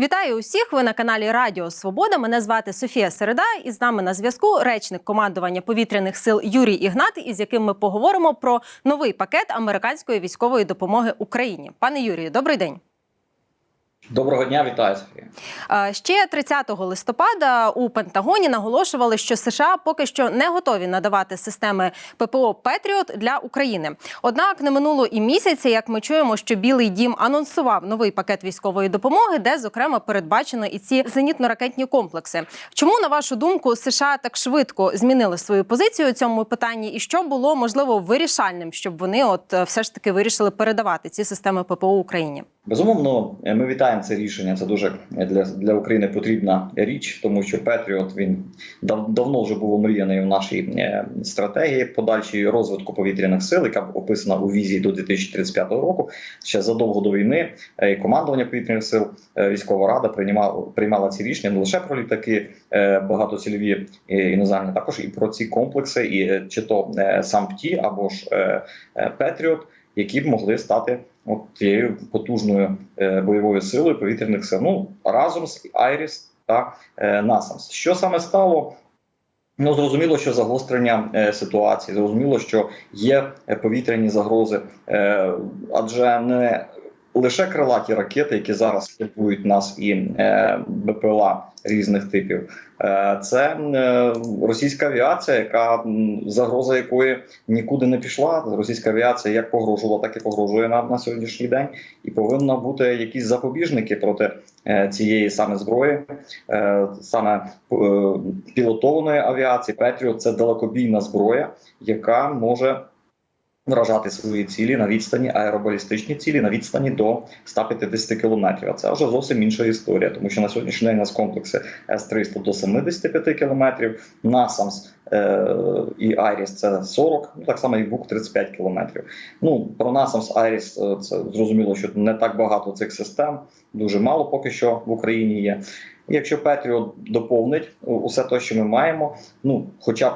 Вітаю усіх! Ви на каналі Радіо Свобода. Мене звати Софія Середа, і з нами на зв'язку речник командування повітряних сил Юрій Ігнат, із яким ми поговоримо про новий пакет американської військової допомоги Україні. Пане Юрію, добрий день. Доброго дня, вітаю. Е, Ще 30 листопада у Пентагоні наголошували, що США поки що не готові надавати системи ППО Петріот для України. Однак не минуло і місяця, як ми чуємо, що Білий Дім анонсував новий пакет військової допомоги, де зокрема передбачено і ці зенітно-ракетні комплекси. Чому на вашу думку США так швидко змінили свою позицію у цьому питанні, і що було можливо вирішальним, щоб вони от е, все ж таки вирішили передавати ці системи ППО Україні? Безумовно, е, ми вітаємо це рішення. Це дуже для, для України потрібна річ, тому що Петріот він дав, давно вже був омріяний в нашій е, стратегії подальшої розвитку повітряних сил, яка описана у візії до 2035 року. Ще задовго до війни е, командування повітряних сил е, військова рада приймала приймала ці рішення не лише про літаки е, багатоцільові е, іноземні, також і про ці комплекси, і е, чи то е, сам ПТІ або ж е, е, Петріот, які б могли стати от тією потужною е, бойовою силою повітряних сил. Ну разом з Айріс та е, Насамс. Що саме стало? Ну, зрозуміло, що загострення е, ситуації, зрозуміло, що є е, повітряні загрози, е, адже не лише крилаті ракети, які зараз турбують нас, і е, БПЛА різних типів, е, це е, російська авіація, яка загроза якої нікуди не пішла. Російська авіація як погрожувала, так і погрожує нам на сьогоднішній день, і повинна бути якісь запобіжники проти цієї саме зброї, саме пілотованої авіації. Петріот це далекобійна зброя, яка може вражати свої цілі на відстані аеробалістичні цілі на відстані до 150 кілометрів. А це вже зовсім інша історія, тому що на сьогоднішній день у нас комплекси С-300 до 75 кілометрів, Насамс е, і Айріс це 40, ну так само і Бук 35 кілометрів. Ну про Насамс Айріс е, це зрозуміло, що не так багато цих систем, дуже мало поки що в Україні є. Якщо Петріот доповнить усе те, що ми маємо, ну хоча б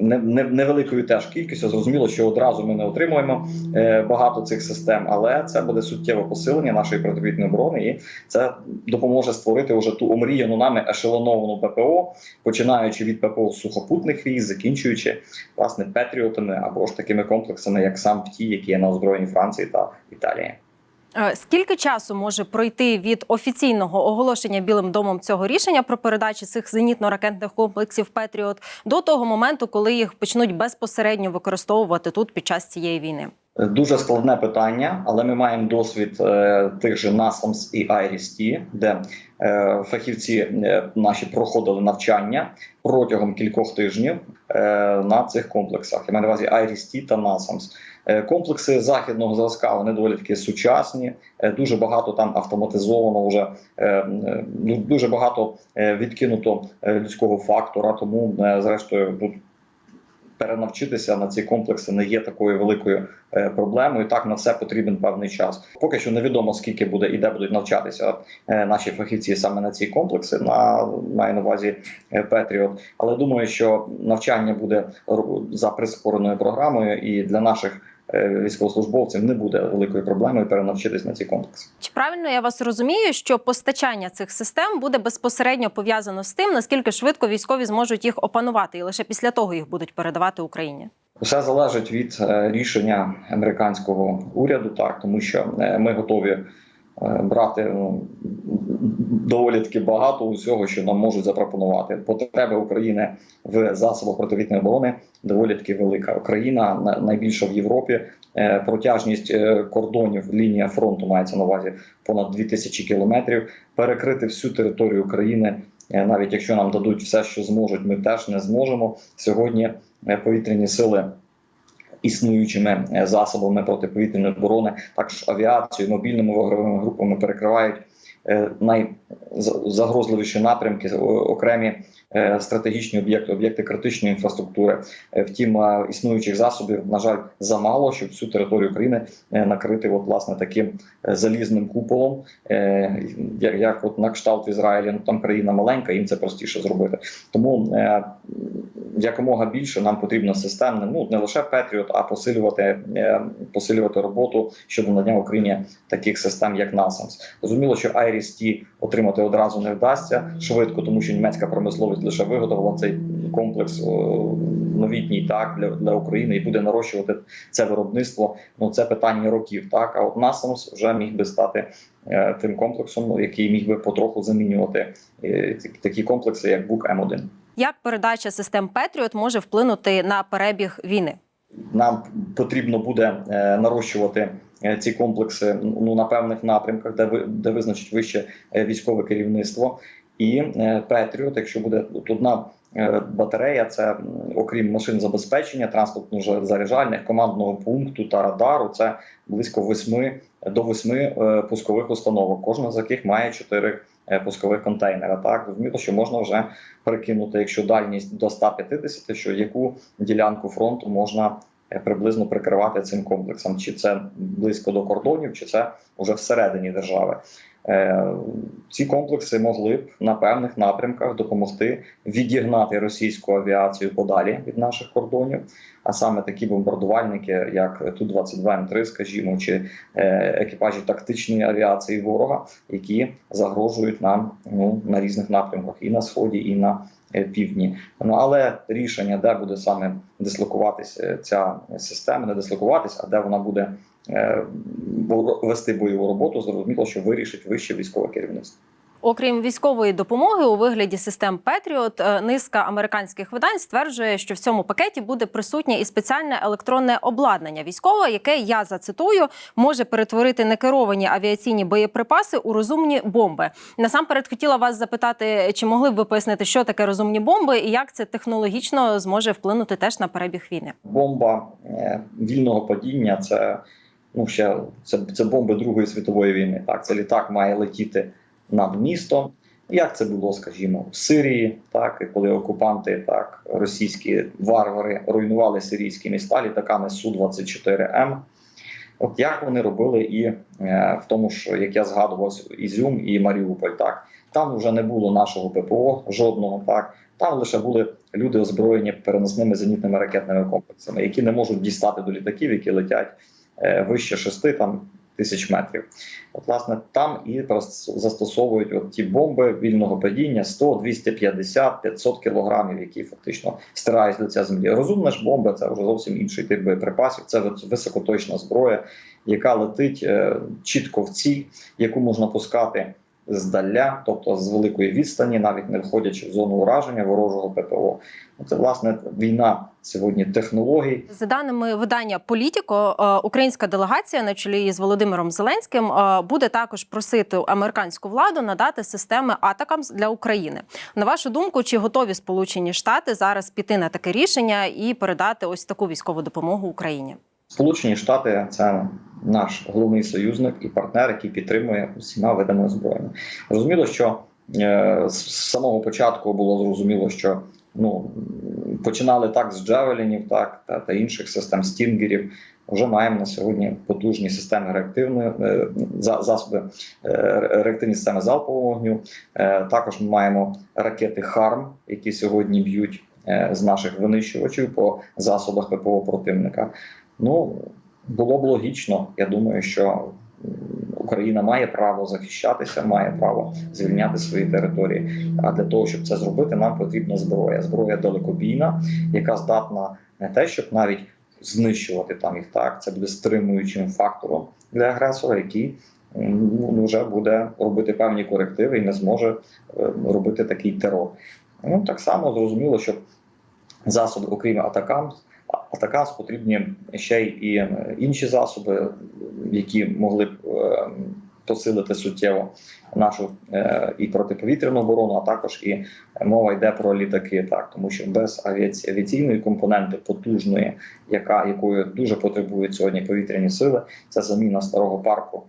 не, не, невеликою теж кількістю. Зрозуміло, що одразу ми не отримуємо е, багато цих систем, але це буде суттєве посилення нашої протиповітряної оборони, і це допоможе створити вже ту омріяну нами ешелоновану ППО, починаючи від ППО сухопутних військ, закінчуючи власне Петріотами або ж такими комплексами, як сам ПТІ, які є на озброєнні Франції та Італії. Е, Скільки часу може пройти від офіційного оголошення Білим домом цього рішення про передачу цих зенітно-ракетних комплексів Петріот до того моменту, коли їх почнуть безпосередньо використовувати тут під час цієї війни? Дуже складне питання, але ми маємо досвід е, тих же NASAMS і IRIS-T, де е, фахівці е, наші проходили навчання протягом кількох тижнів е, на цих комплексах. Я маю на увазі IRIS-T та NASAMS. Е, Комплекси західного зразка вони доволі таки сучасні. е, Дуже багато там автоматизовано вже е, е, дуже багато е, відкинуто е, людського фактора. Тому е, зрештою тут перенавчитися на ці комплекси не є такою великою е, проблемою. Так на все потрібен певний час. Поки що невідомо скільки буде і де будуть навчатися е, наші фахівці саме на ці комплекси. На маю на увазі е, Петріот. Але думаю, що навчання буде за прискореною програмою, і для наших е, військовослужбовців не буде великою проблемою перенавчитись на ці комплекси. Чи правильно я вас розумію, що постачання цих систем буде безпосередньо пов'язано з тим, наскільки швидко військові зможуть їх опанувати, і лише після того їх будуть передавати Україні? Все залежить від е, рішення американського уряду, так тому що е, ми готові брати ну, доволі таки багато усього, що нам можуть запропонувати. Потреба України в засобах противітної оборони доволі таки велика. Україна на- найбільша в Європі. Е, Протяжність е, кордонів лінія фронту мається на увазі понад 2000 кілометрів. Перекрити всю територію України, е, навіть якщо нам дадуть все, що зможуть, ми теж не зможемо сьогодні. е, Повітряні сили існуючими е, засобами протиповітряної оборони, також авіацією, мобільними вогневими групами перекривають е, найзагрозливіші напрямки, окремі е, стратегічні об'єкти, об'єкти критичної інфраструктури. Втім, існуючих засобів, на жаль, замало, щоб всю територію України накрити от, власне таким залізним куполом, як, от на кшталт в Ізраїлі. Ну там країна маленька, їм це простіше зробити. Тому якомога більше нам потрібно системне, ну не лише Петріот, а посилювати, е, посилювати роботу щодо надання Україні таких систем, як NASAMS. Зрозуміло, що IRIS-T отримати одразу не вдасться швидко, тому що німецька промисловість лише виготовила цей комплекс новітній так для, для України і буде нарощувати це виробництво. Ну це питання років. Так а от NASAMS вже міг би стати е, тим комплексом, який міг би потроху замінювати е, такі комплекси, як БУК М1. Як передача систем Петріот може вплинути на перебіг війни? Нам потрібно буде е, нарощувати е, ці комплекси ну на певних напрямках, де ви де визначить вище е, військове керівництво. І Петріот, якщо буде тут одна батарея, це окрім машин забезпечення, транспортно-заряджальних, командного пункту та радару, це близько восьми до восьми пускових установок, кожна з яких має чотири пускових контейнера. Так розуміло, що можна вже перекинути, якщо дальність до 150, що яку ділянку фронту можна е, приблизно прикривати цим комплексом, чи це близько до кордонів, чи це вже всередині держави. Е, Ці комплекси могли б на певних напрямках допомогти відігнати російську авіацію подалі від наших кордонів, а саме такі бомбардувальники, як ту 22 м 3 скажімо, чи е, екіпажі тактичної авіації ворога, які загрожують нам ну на різних напрямках і на сході, і на е, півдні. Ну але рішення, де буде саме дислокуватися ця система, не дислокуватися, а де вона буде вести бойову роботу, зрозуміло, що вирішить вище військове керівництво. Окрім військової допомоги у вигляді систем Петріот, е, низка американських видань стверджує, що в цьому пакеті буде присутнє і спеціальне електронне обладнання військове, яке я зацитую може перетворити некеровані авіаційні боєприпаси у розумні бомби. Насамперед хотіла вас запитати, чи могли б ви пояснити, що таке розумні бомби і як це технологічно зможе вплинути теж на перебіг війни? Бомба е, вільного падіння це ну ще це, це бомби Другої світової війни. Так, це літак має летіти над містом. Як це було, скажімо, в Сирії, так коли окупанти, так російські варвари руйнували сирійські міста літаками су 24 М. От як вони робили і е, в тому, що як я згадував Ізюм і Маріуполь, так там вже не було нашого ППО жодного, так там лише були люди озброєні переносними зенітними ракетними комплексами, які не можуть дістати до літаків, які летять вище 6 там тисяч метрів. От, власне, там і застосовують от ті бомби вільного падіння 100, 250, 500 кілограмів, які фактично стирають з лиця землі. Розумна ж бомба це вже зовсім інший тип боєприпасів. Це високоточна зброя, яка летить е, чітко в ціль, яку можна пускати здаля, тобто з великої відстані, навіть не входячи в зону ураження ворожого ППО. Це власне війна сьогодні технологій. За даними видання Політіко, е, українська делегація на чолі з Володимиром Зеленським е, буде також просити американську владу надати системи Атакамс для України. На вашу думку, чи готові Сполучені Штати зараз піти на таке рішення і передати ось таку військову допомогу Україні? Сполучені Штати це наш головний союзник і партнер, який підтримує усіма видами озброєння. Зрозуміло, що е, з самого початку було зрозуміло, що ну починали так з джевелінів, так та, та інших систем стінгерів. Вже маємо на сьогодні потужні системи реактивної е, засоби е, реактивні системи залпового вогню. Також ми маємо ракети ХАРМ, які сьогодні б'ють з наших винищувачів по засобах ППО противника. Ну було б логічно. Я думаю, що Україна має право захищатися, має право звільняти свої території. А для того, щоб це зробити, нам потрібна зброя. Зброя далекобійна, яка здатна не те, щоб навіть знищувати там їх так. Це буде стримуючим фактором для агресора, який ну, вже буде робити певні корективи і не зможе е, робити такий терор. Ну так само зрозуміло, що засоби, окрім атакам, атакамс потрібні ще й е, інші засоби, які могли б е, посилити суттєво нашу е, і протиповітряну оборону, а також і мова йде про літаки, так тому що без авіаці- авіаційної компоненти потужної, яка якою дуже потребують сьогодні повітряні сили, це заміна старого парку.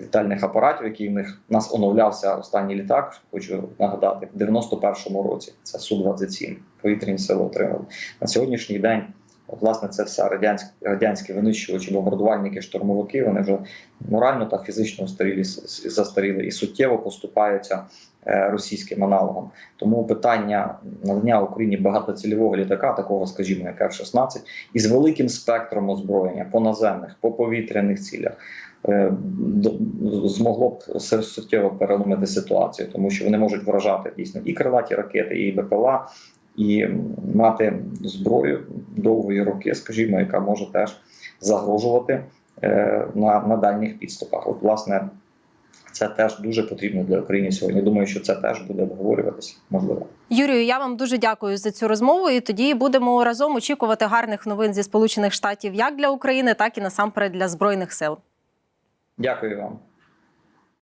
Літальних апаратів, який в них в нас оновлявся останній літак, хочу нагадати, в 91-му році. Це Су-27. Повітряні сили отримали. На сьогоднішній день власне, це все радянські, радянські винищувачі, бомбардувальники, штурмовики. Вони вже морально та фізично устарілі, застаріли і суттєво поступаються е, російським аналогам. Тому питання надання Україні багатоцільового літака, такого, скажімо, як F-16, із великим спектром озброєння по наземних, по повітряних цілях. е, Змогло б суттєво переломити ситуацію, тому що вони можуть вражати дійсно і крилаті ракети, і БПЛА, і мати зброю довгої роки, скажімо, яка може теж загрожувати е, на, на дальніх підступах. От, власне, це теж дуже потрібно для України сьогодні. Думаю, що це теж буде обговорюватися, можливо. Юрію, я вам дуже дякую за цю розмову. І тоді будемо разом очікувати гарних новин зі Сполучених Штатів як для України, так і насамперед для збройних сил. Дякую вам.